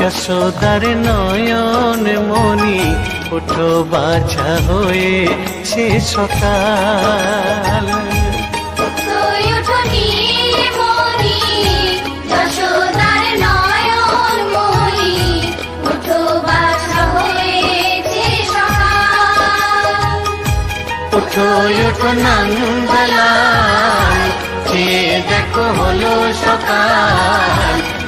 যশোদার নয়ন মনি ওঠো বাছা হয়ে সে সকাল। ওঠো নন্দলাল যে দেখো হলো সকাল।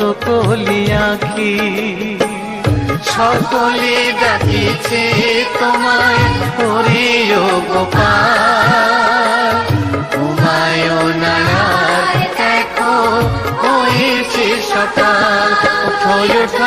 কলি আঁখি সকলে ডাকিছে তোমায় করিও গোপাল। তোমায় নায়ার দেখো হয়েছে সকাল। ওঠো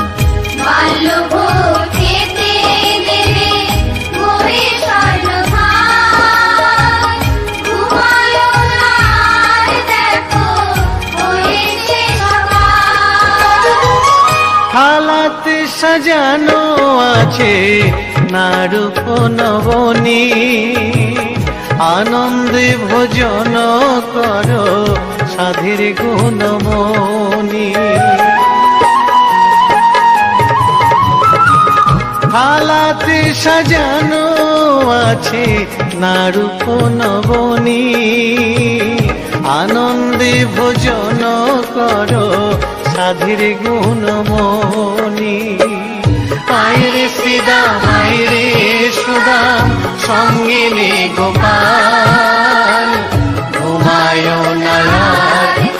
সাজানো আছে নারূপ নবনী আনন্দে ভোজন কর সাধের গুণমণি। থালাতে সাজানো আছে নারূপ নবনী আনন্দে ভোজন করো সাধের গুণমণি। সিদা আইরে সুদাম সঙ্গে নে গোপাল ঘুমায় না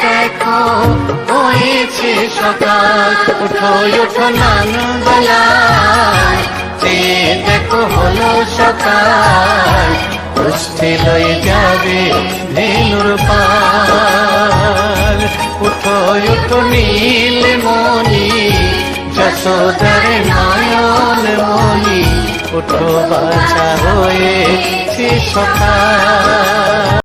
দেখো, হয়েছে সকাল। উঠো উঠো নন্দলাল দেখো হলো সকাল। গোষ্ঠী লয়ে যাবে ধেনুর পাল। উঠো উঠো, নীল মনি যশোদার মনি বাচ্চা বাছা সকাল।